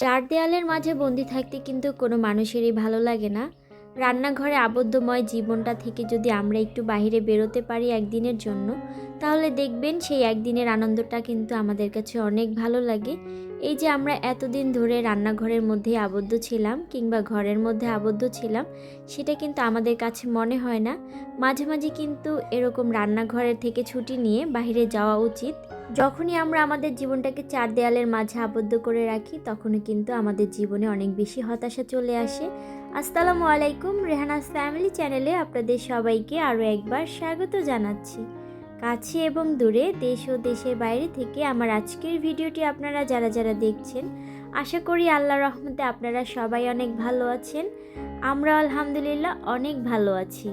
দেয়ালের মাঝে বন্দি থাকতে কিন্তু কোনো মানুষেরই ভালো লাগে না। রান্নাঘরে আবদ্ধময় জীবনটা থেকে যদি আমরা একটু বাহিরে বেরোতে পারি একদিনের জন্য, তাহলে দেখবেন সেই একদিনের আনন্দটা কিন্তু আমাদের কাছে অনেক ভালো লাগে। এই যে আমরা এতদিন ধরে রান্নাঘরের মধ্যে আবদ্ধ ছিলাম কিংবা ঘরের মধ্যে আবদ্ধ ছিলাম, সেটা কিন্তু আমাদের কাছে মনে হয় না। মাঝে মাঝে কিন্তু এরকম রান্নাঘরের থেকে ছুটি নিয়ে বাইরে যাওয়া উচিত। যখনই আমরা আমাদের জীবনটাকে চার দেয়ালের মাঝে আবদ্ধ করে রাখি, তখনই কিন্তু আমাদের জীবনে অনেক বেশি হতাশা চলে আসে। আসসালামু আলাইকুম, রেহানাস ফ্যামিলি চ্যানেলে আপনাদের সবাইকে আরও একবার স্বাগত জানাচ্ছি। কাছে এবং দূরে দেশ ও দেশের বাইরে থেকে আমার আজকের ভিডিওটি আপনারা যারা যারা দেখছেন, আশা করি আল্লাহ রহমতে আপনারা সবাই অনেক ভালো আছেন। আমরা আলহামদুলিল্লাহ অনেক ভালো আছি।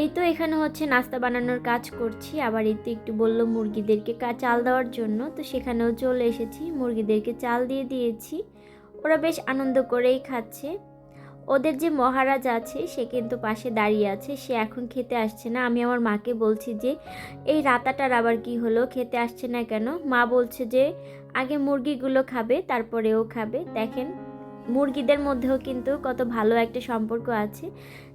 এই তো এখানে হচ্ছে নাস্তা বানানোর কাজ করছি, আবার এই তো একটু বলল মুরগিদেরকে চাল দেওয়ার জন্য, তো সেখানেও চলে এসেছি, মুরগিদেরকে চাল দিয়ে দিয়েছি। ওরা বেশ আনন্দ করেই খাচ্ছে। ওদের যে মহারাজ আছে, সে কিন্তু পাশে দাঁড়িয়ে আছে, সে এখন খেতে আসছে না। আমি আমার মাকে বলছি যে, এই রাতাটার আবার কি হলো? খেতে আসছে না কেন? মা বলছে যে, আগে মুরগিগুলো খাবে, তারপরে ও খাবে। দেখেন মুরগিদের মধ্যেও কিন্তু কত ভালো একটা সম্পর্ক আছে।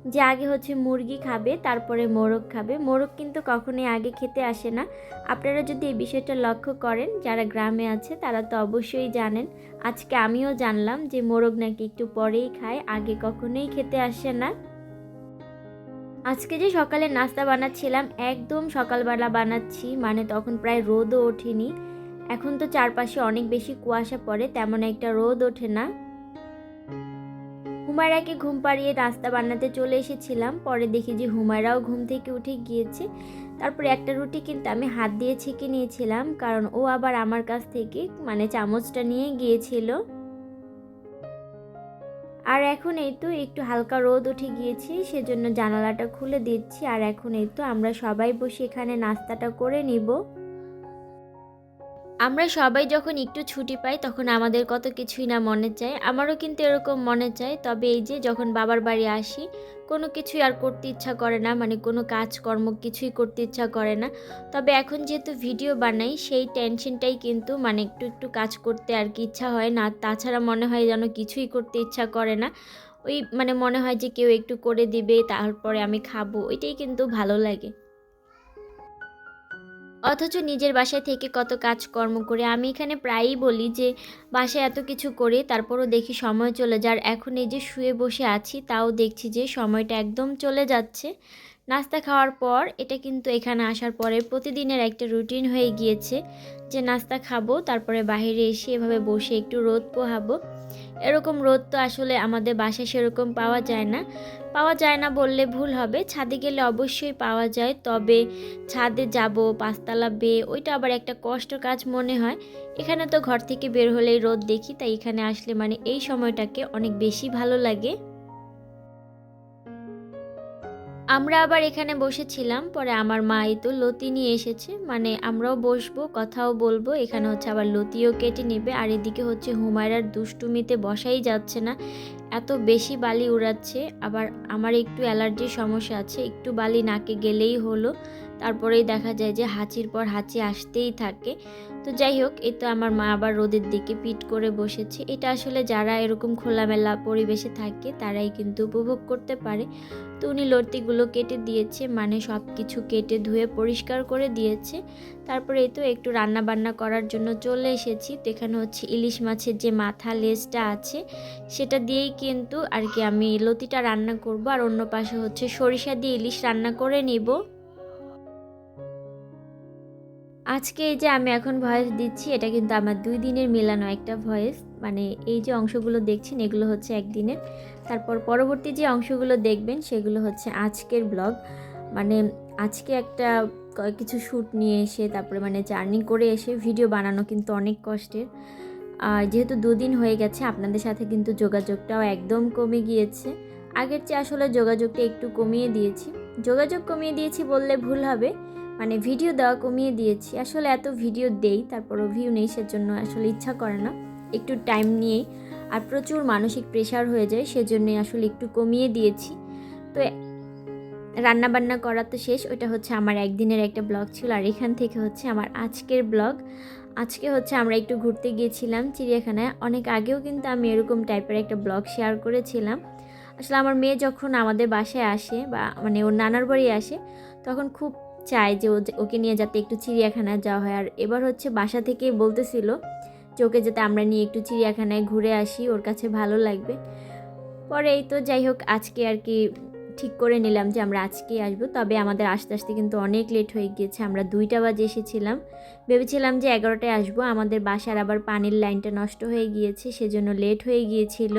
যে আগে হচ্ছে মুরগি খাবে, তারপরে মোরগ খাবে। মোরগ কিন্তু কখনোই আগে খেতে আসে না। আপনারা যদি এই বিষয়টা লক্ষ্য করেন, যারা গ্রামে আছে, তারা তো অবশ্যই জানেন। আজকে আমিও জানলাম যে মোরগ নাকি একটু পরেই খায়, আগে কখনোই খেতে আসে না। আজকে যে সকালে নাস্তা বানাচ্ছিলাম, একদম সকালবেলা বানাচ্ছি মানে তখন প্রায় রোদও ওঠেনি। এখন তো চারপাশে অনেক বেশি কুয়াশা পড়ে, তেমন একটা রোদ ওঠে না। হুমায়রাকে ঘুম পাড়িয়ে নাস্তা বানাতে চলে এসেছিলাম। পরে দেখি যে হুমায়রাও ঘুম থেকে উঠে গিয়েছে। তারপরে একটা রুটি কিন্তু আমি হাত দিয়ে ছেঁকে নিয়েছিলাম, কারণ ও আবার আমার কাছ থেকে মানে চামচটা নিয়ে গিয়েছিল। আর এখন এই তো একটু হালকা রোদ উঠে গিয়েছে, সেজন্য জানালাটা খুলে দিচ্ছি। আর এখন এই তো আমরা সবাই বসে এখানে নাস্তাটা করে নিব। আমরা সবাই যখন একটু ছুটি পাই, তখন আমাদের কত কিছুই না মনে চায়। আমারও কিন্তু এরকম মনে চায়। তবে এই যে যখন বাবার বাড়ি আসি, কোনো কিছুই আর করতে ইচ্ছা করে না। মানে কোনো কাজকর্ম কিছুই করতে ইচ্ছা করে না। তবে এখন যেহেতু ভিডিও বানাই, সেই টেনশনটাই কিন্তু মানে একটু একটু কাজ করতে আর কি ইচ্ছা হয় না। তাছাড়া মনে হয় যেন কিছুই করতে ইচ্ছা করে না। ওই মানে মনে হয় যে কেউ একটু করে দিবে, তারপরে আমি খাব। ওইটাই কিন্তু ভালো লাগে। অথচ নিজের বাসায় থেকে কত কাজকর্ম করে আমি এখানে প্রায়ই বলি যে, বাসায় এত কিছু করে তারপরও দেখি সময় চলে যার এখন এই যে শুয়ে বসে আছি তাও দেখছি যে সময়টা একদম চলে যাচ্ছে। নাস্তা খাওয়ার পর এটা কিন্তু এখানে আসার পরে প্রতিদিনের একটা রুটিন হয়ে গিয়েছে যে, নাস্তা খাব, তারপরে বাইরে এসে এভাবে বসে একটু রোদ পোহাবো। এরকম রোদ তো আসলে আমাদের বাসায় সেরকম পাওয়া যায় না। পাওয়া যায় না বললে ভুল হবে। ছাদে গেলে অবশ্যই পাওয়া যায়। তবে ছাদে যাব, পাঁচতলা বেয়ে, ওইটা আবার একটা কষ্ট কাজ মনে হয়। এখানে তো ঘর থেকে বের হলেই রোদ দেখি, তাই এখানে আসলে মানে এই সময়টাকে অনেক বেশি ভালো লাগে। আমরা আবার এখানে বসেছিলাম, পরে আমার মা এই তো লতি নিয়ে এসেছে মানে আমরাও বসবো, কথাও বলব, এখানে হচ্ছে আবার লতিও কেটে নেবে, আর এদিকে হচ্ছে হুমায়রার দুষ্টুমিতে বসাই যাচ্ছে না, এত বেশি বালি উড়াচ্ছে, আবার আমার একটু অ্যালার্জির সমস্যা আছে, একটু বালি নাকে গেলেই হলো তারপরেই দেখা যায় যে হাঁচির পর হাঁচি আসতেই থাকে। তো যাই হোক, এই তো আমার মা আবার রোদের দিকে পিট করে বসেছে। এটা আসলে যারা এরকম খোলামেলা পরিবেশে থাকে, তারাই কিন্তু উপভোগ করতে পারে। তো উনি লতিগুলো কেটে দিয়েছে মানে সব কিছু কেটে ধুয়ে পরিষ্কার করে দিয়েছে। তারপরে এই তো একটু রান্না বান্না করার জন্য চলে এসেছি। তো এখানে হচ্ছে ইলিশ মাছের যে মাথা লেজটা আছে, সেটা দিয়েই কিন্তু আর কি আমি লতিটা রান্না করব। আর অন্য পাশে হচ্ছে সরিষা দিয়ে ইলিশ রান্না করে নিব। আজকে এই যে আমি এখন ভয়েস দিচ্ছি, এটা কিন্তু আমার দুই দিনের মেলানো একটা ভয়েস মানে এই যে অংশগুলো দেখছেন, এগুলো হচ্ছে একদিনের। তারপর পরবর্তী যে অংশগুলো দেখবেন, সেগুলো হচ্ছে আজকের ব্লগ মানে আজকে একটা কিছু শ্যুট নিয়ে এসে, তারপরে মানে জার্নি করে এসে ভিডিও বানানো কিন্তু অনেক কষ্টের। যেহেতু দুদিন হয়ে গেছে, আপনাদের সাথে কিন্তু যোগাযোগটাও একদম কমে গিয়েছে। আগের চেয়ে আসলে যোগাযোগটা একটু কমিয়ে দিয়েছি। যোগাযোগ কমিয়ে দিয়েছি বললে ভুল হবে। মানে ভিডিও দেওয়া কমিয়ে দিয়েছি। আসলে এত ভিডিও দেই, তারপরও ভিউ নেই, সেজন্য আসলে ইচ্ছা করে না। একটু টাইম নিয়েই। আর প্রচুর মানসিক প্রেশার হয়ে যায়, সেজন্যই আসলে একটু কমিয়ে দিয়েছি। তো রান্না বান্না করা তো শেষ ওটা হচ্ছে আমার একদিনের একটা ব্লগ ছিল। আর এখান থেকে হচ্ছে আমার আজকের ব্লগ আজকে হচ্ছে আমরা একটু ঘুরতে গিয়েছিলাম চিড়িয়াখানায়। অনেক আগেও কিন্তু আমি এরকম টাইপের একটা ব্লগ শেয়ার করেছিলাম। আসলে আমার মেয়ে যখন আমাদের বাসায় আসে বা মানে ওর নানার বাড়ি আসে, তখন খুব চায় যে ওকে নিয়ে যাতে একটু চিড়িয়াখানায় যাওয়া হয়। আর এবার হচ্ছে বাসা থেকেই বলতেছিল যে ওকে যাতে আমরা নিয়ে একটু চিড়িয়াখানায় ঘুরে আসি, ওর কাছে ভালো লাগবে। পরে এই তো যাই হোক, আজকে আর কি ঠিক করে নিলাম যে আমরা আজকেই আসব। তবে আমাদের আস্তে আস্তে কিন্তু অনেক লেট হয়ে গিয়েছে, আমরা দুইটা বাজে এসেছিলাম। ভেবেছিলাম যে এগারোটায় আসব, আমাদের বাসার আবার পানির লাইনটা নষ্ট হয়ে গিয়েছে, সেজন্য লেট হয়ে গিয়েছিল।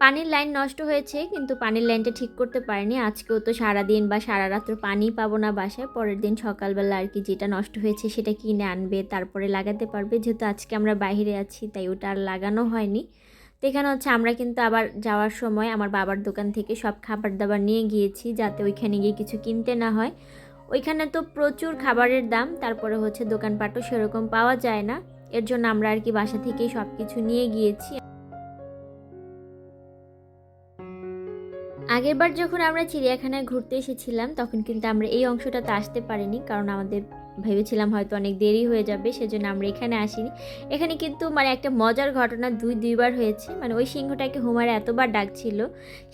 পানির লাইন নষ্ট হয়েছে, কিন্তু পানির লাইনটা ঠিক করতে পারিনি। আজকেও তো সারাদিন বা সারা রাত্র পানি পাবো না বাসায়। পরের দিন সকালবেলা আর কি যেটা নষ্ট হয়েছে সেটা কিনে আনবে, তারপরে লাগাতে পারবে। যেহেতু আজকে আমরা বাইরে আছি, তাই ওটা আর লাগানো হয়নি। তো এখানে হচ্ছে আমরা কিন্তু আবার যাওয়ার সময় আমার বাবার দোকান থেকে সব খাবার দাবার নিয়ে গিয়েছি, যাতে ওইখানে গিয়ে কিছু কিনতে না হয়। ওইখানে তো প্রচুর খাবারের দাম, তারপরে হচ্ছে দোকানপাটও সেরকম পাওয়া যায় না। এর জন্য আমরা আর কি বাসা থেকেই সব কিছু নিয়ে গিয়েছি। আগেরবার যখন আমরা চিড়িয়াখানায় ঘুরতে এসেছিলাম, তখন কিন্তু আমরা এই অংশটাতে আসতে পারিনি, কারণ আমাদের ভেবেছিলাম হয়তো অনেক দেরি হয়ে যাবে, সেজন্য আমরা এখানে আসিনি। এখানে কিন্তু মানে একটা মজার ঘটনা দুই, দুইবার হয়েছে। মানে ওই সিংহটাকে হুমারা এতবার ডাকছিল,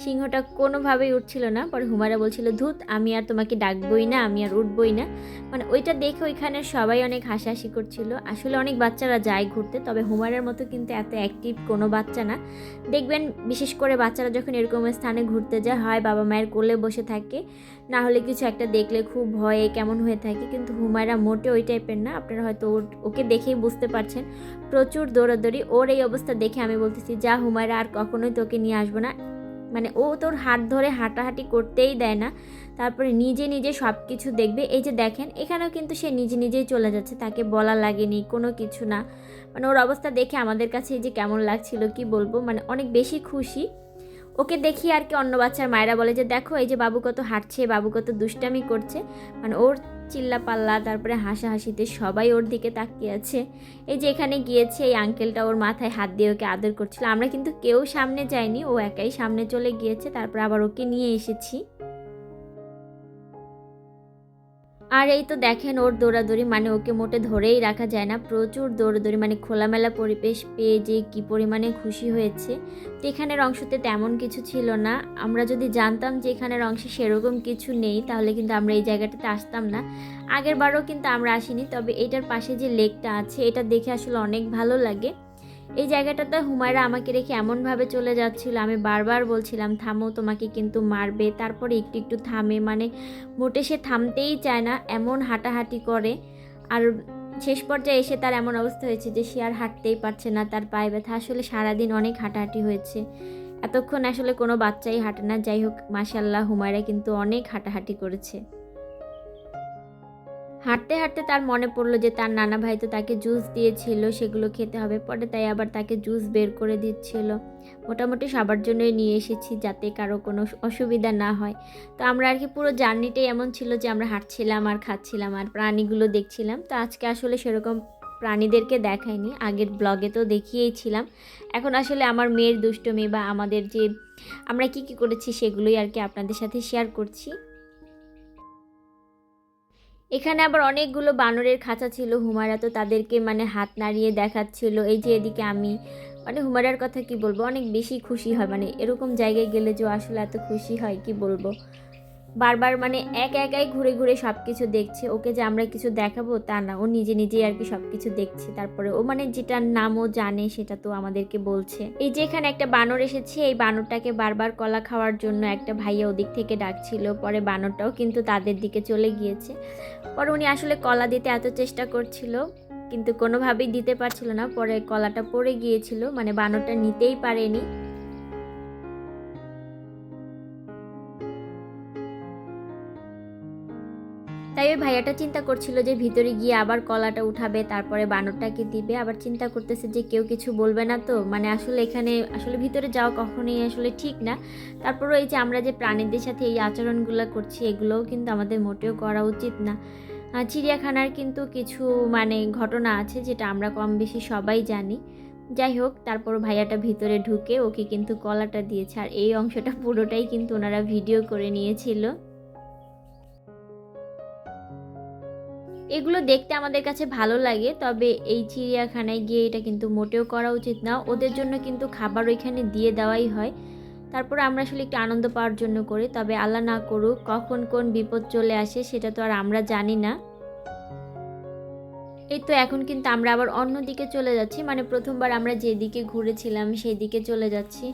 সিংহটা কোনোভাবেই উঠছিল না। পরে হুমারা বলছিল, ধুত, আমি আর তোমাকে ডাকবই না, আমি আর উঠবই না। মানে ওইটা দেখে ওইখানে সবাই অনেক হাসাহাসি করছিল। আসলে অনেক বাচ্চারা যায় ঘুরতে, তবে হুমারের মতো কিন্তু এত অ্যাক্টিভ কোনো বাচ্চা না। দেখবেন, বিশেষ করে বাচ্চারা যখন এরকম স্থানে ঘুরতে যায়, হয় বাবা মায়ের কোলে বসে থাকে, না হলে কিছু একটা দেখলে খুব ভয়ে কেমন হয়ে থাকে। কিন্তু হুমায়রা মোটে ওই টাইপের না। আপনারা হয়তো ওকে দেখেই বুঝতে পারছেন। প্রচুর দৌড়াদৌড়ি, ওর এই অবস্থা দেখে আমি বলতেছি, যা হুমায়রা, আর কখনোই তোকে নিয়ে আসব না। মানে ও তোর হাত ধরে হাঁটাহাঁটি করতেই দেয় না। তারপরে নিজে নিজে সব কিছু দেখবে। এই যে দেখেন, এখানেও কিন্তু সে নিজে নিজেই চলে যাচ্ছে। তাকে বলা লাগেনি, কোনো কিছু না। মানে ওর অবস্থা দেখে আমাদের কাছে যে কেমন লাগছিল, কি বলব? মানে অনেক বেশি খুশি। ওকে দেখি আর কি অন্য বাচ্চার মায়েরা বলে যে, দেখো, এই যে বাবু কত হাঁটছে, বাবু কত দুষ্টামি করছে। মানে ওর চিল্লা পাল্লা তারপরে হাসাহাসিতে সবাই ওর দিকে তাকিয়ে আছে। এই যে এখানে গিয়েছে, এই আঙ্কেলটা ওর মাথায় হাত দিয়ে ওকে আদর করছিল। আমরা কিন্তু কেউ সামনে যাইনি, ও একাই সামনে চলে গিয়েছে, তারপর আবার ওকে নিয়ে এসেছি। আর এই তো দেখেন ওর দৌড়াদৌড়ি মানে ওকে মোটে ধরেই রাখা যায় না। প্রচুর দৌড়াদৌড়ি মানে খোলামেলা পরিবেশ পেয়ে যে কী পরিমাণে খুশি হয়েছে। তো এখানের অংশতে তেমন কিছু ছিল না। আমরা যদি জানতাম যে এখানের অংশে সেরকম কিছু নেই, তাহলে কিন্তু আমরা এই জায়গাটাতে আসতাম না। আগের বারও কিন্তু আমরা আসিনি, তবে এটার পাশে যে লেকটা আছে, এটা দেখে আসলে অনেক ভালো লাগে। এই জায়গাটাতে হুমায়রা আমাকে রেখে এমনভাবে চলে যাচ্ছিল। আমি বারবার বলছিলাম, থামো, তোমাকে কিন্তু মারবে। তারপরে একটু একটু থামে মানে মোটে সে থামতেই চায় না, এমন হাঁটাহাঁটি করে। আর শেষ পর্যায়ে এসে তার এমন অবস্থা হয়েছে যে সে আর হাঁটতেই পারছে না, তার পায়ে ব্যথা। আসলে সারাদিন অনেক হাঁটাহাঁটি হয়েছে। এতক্ষণ আসলে কোনো বাচ্চাই হাঁটে না। যাই হোক মাসাল্লাহ হুমায়রা কিন্তু অনেক হাঁটাহাঁটি করেছে। হাঁটতে হাঁটতে তার মনে পড়ল যে তার নানা ভাই তো তাকে জুস দিয়েছিল, সেগুলো খেতে হবে। পরে তাই আবার তাকে জুস বের করে দিচ্ছিল। মোটামুটি সবার জন্যই নিয়ে এসেছি যাতে কারও কোনো অসুবিধা না হয়। তো আমরা আর কি পুরো জার্নিটাই এমন ছিল যে আমরা হাঁটছিলাম আর খাচ্ছিলাম আর প্রাণীগুলো দেখছিলাম। তো আজকে আসলে সেরকম প্রাণীদেরকে দেখাইনি, আগের ব্লগে তো দেখিয়েছিলাম। এখন আসলে আমার মেয়ের দুষ্টমি বা আমাদের যে আমরা কি কি করেছি সেগুলোই আর কি আপনাদের সাথে শেয়ার করছি। এখানে আবার অনেকগুলো বানরের খাঁচা ছিল। হুমায়রা তো তাদেরকে মানে হাত নাড়িয়ে দেখাচ্ছিল। এই যে এদিকে আমি মানে হুমায়রার কথা কি বলব? অনেক বেশি খুশি হয়। মানে এরকম জায়গায় গেলে যে আসলে এত খুশি হয়, কি বলব? বারবার মানে এক একাই ঘুরে ঘুরে সব কিছু দেখছে। ওকে যে আমরা কিছু দেখাবো তা না, ও নিজে নিজেই আর কি সব কিছু দেখছে। তারপরে ও মানে যেটার নাম ও জানে সেটা তো আমাদেরকে বলছে। এই যে এখানে একটা বানর এসেছে, এই বানরটাকে বারবার কলা খাওয়ার জন্য একটা ভাইয়া ওদিক থেকে ডাকছিল। পরে বানরটাও কিন্তু তাদের দিকে চলে গিয়েছে। পরে উনি আসলে কলা দিতে এত চেষ্টা করছিল, কিন্তু কোনোভাবেই দিতে পারছিল না। পরে কলাটা পড়ে গিয়েছিল মানে বানরটা নিতেই পারেনি। ওই ভাইয়াটা চিন্তা করছিল যে ভিতরে গিয়ে আবার কলাটা উঠাবে, তারপরে বানরটাকে দিবে। আবার চিন্তা করতেছে যে কেউ কিছু বলবে না তো। মানে আসলে এখানে, আসলে ভিতরে যাওয়া কখনোই আসলে ঠিক না। তারপরে এই যে আমরা যে প্রাণীদের সাথে এই আচরণগুলো করছি, এগুলোও কিন্তু আমাদের মোটেও করা উচিত না। চিড়িয়াখানার কিন্তু কিছু মানে ঘটনা আছে যেটা আমরা কম বেশি সবাই জানি। যাই হোক, তারপর ভাইয়াটা ভিতরে ঢুকে ওকে কিন্তু কলাটা দিয়েছে। আর এই অংশটা পুরোটাই কিন্তু ওনারা ভিডিও করে নিয়েছিল। এগুলো দেখতে আমাদের কাছে ভালো লাগে, তবে এই চিড়িয়াখানায় গিয়ে এটা কিন্তু মোটেও করা উচিত না। ওদের জন্য কিন্তু খাবার ওইখানে দিয়ে দেওয়াই হয়। তারপর আমরা আসলে একটু আনন্দ পাওয়ার জন্য করি, তবে আল্লাহ না করুক, কখন কোন বিপদ চলে আসে সেটা তো আর আমরা জানি না। এই তো এখন কিন্তু আমরা আবার অন্য দিকে চলে যাচ্ছি মানে প্রথমবার আমরা যেদিকে ঘুরেছিলাম সেই দিকে চলে যাচ্ছি।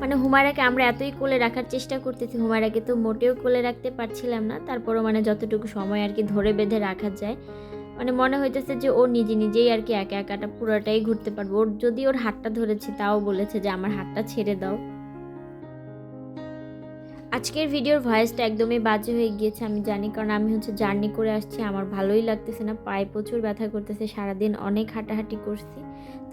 মানে হুমায়রাকে আমরা এতই কোলে রাখার চেষ্টা করতেছি, হুমায়রাকে তো মোটেও কোলে রাখতে পারছিলাম না। তারপরও মানে যতটুকু সময় আর কি ধরে বেঁধে রাখা যায় মানে মনে হইতেছে যে ও নিজে নিজেই আর কি একা একাটা পুরোটাই ঘুরতে পারব। ওর যদি ওর হাতটা ধরেছি, তাও বলেছে যে আমার হাতটা ছেড়ে দাও। আজকের ভিডিওর ভয়েসটা একদমই বাজে হয়ে গিয়েছে, আমি জানি, কারণ আমি হচ্ছে জার্নি করে আসছি, আমার ভালোই লাগতেছে না, পায়ে প্রচুর ব্যথা করতেছে, সারাদিন অনেক হাঁটাহাঁটি করছি।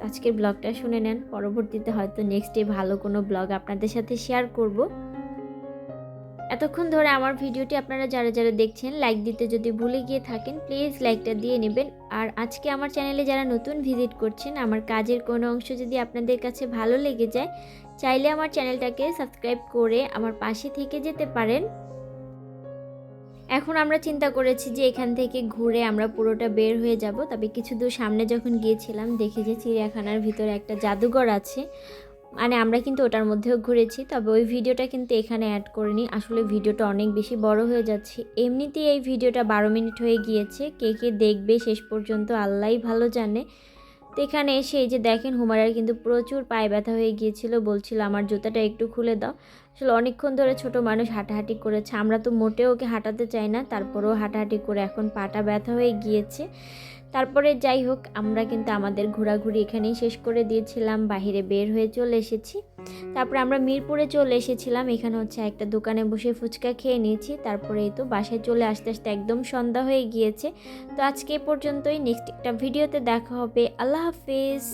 আজকের ব্লগটা শুনে নেন, পরবর্তীতে হয়তো নেক্সট ডে ভালো কোনো ব্লগ আপনাদের সাথে শেয়ার করব। এতক্ষণ ধরে আমার ভিডিওটি আপনারা যারা যারা দেখছেন লাইক দিতে যদি ভুলে গিয়ে থাকেন প্লিজ লাইকটা দিয়ে নেবেন। আর আজকে আমার চ্যানেলে যারা নতুন ভিজিট করছেন, আমার কাজের কোনো অংশ যদি আপনাদের কাছে ভালো লেগে যায়, চাইলে আমার চ্যানেলটাকে সাবস্ক্রাইব করে আমার পাশে থেকে যেতে পারেন। এখন আমরা চিন্তা করেছি যে এখান থেকে ঘুরে আমরা পুরোটা বের হয়ে যাব। তবে কিছু দূর সামনে যখন গিয়েছিলাম, দেখি যে চিড়িয়াখানার ভিতরে একটা জাদুঘর আছে। মানে আমরা কিন্তু ওটার মধ্যেও ঘুরেছি, তবে ওই ভিডিওটা কিন্তু এখানে অ্যাড করিনি। আসলে ভিডিওটা অনেক বেশি বড় হয়ে যাচ্ছে। এমনিতেই এই ভিডিওটা বারো মিনিট হয়ে গিয়েছে। কে কে দেখবে শেষ পর্যন্ত আল্লাহই ভালো জানে। তো এখানে এসে এই যে দেখেন হুমারার কিন্তু প্রচুর পায়ে ব্যথা হয়ে গিয়েছিল। বলছিল, আমার জুতাটা একটু খুলে দাও। আসলে অনেকক্ষণ ধরে ছোট মানুষ হাঁটাহাঁটি করেছে। আমরা তো মোটেও ওকে হাঁটাতে চাই না, তারপরেও হাঁটাহাঁটি করে এখন পাটা ব্যথা হয়ে গিয়েছে। তারপরে যাই হোক, আমরা কিন্তু আমাদের ঘোরাঘুরি এখানেই শেষ করে দিয়েছিলাম, বাহিরে বের হয়ে চলে এসেছি। তারপরে আমরা মিরপুরে চলে এসেছিলাম, এখানে হচ্ছে একটা দোকানে বসে ফুচকা খেয়ে নিয়েছি। তারপরে এই তো বাসায় চলে আসতে আসতে একদম সন্ধ্যা হয়ে গিয়েছে। তো আজকে পর্যন্তই, নেক্সট একটা ভিডিওতে দেখা হবে। আল্লাহ হাফিজ।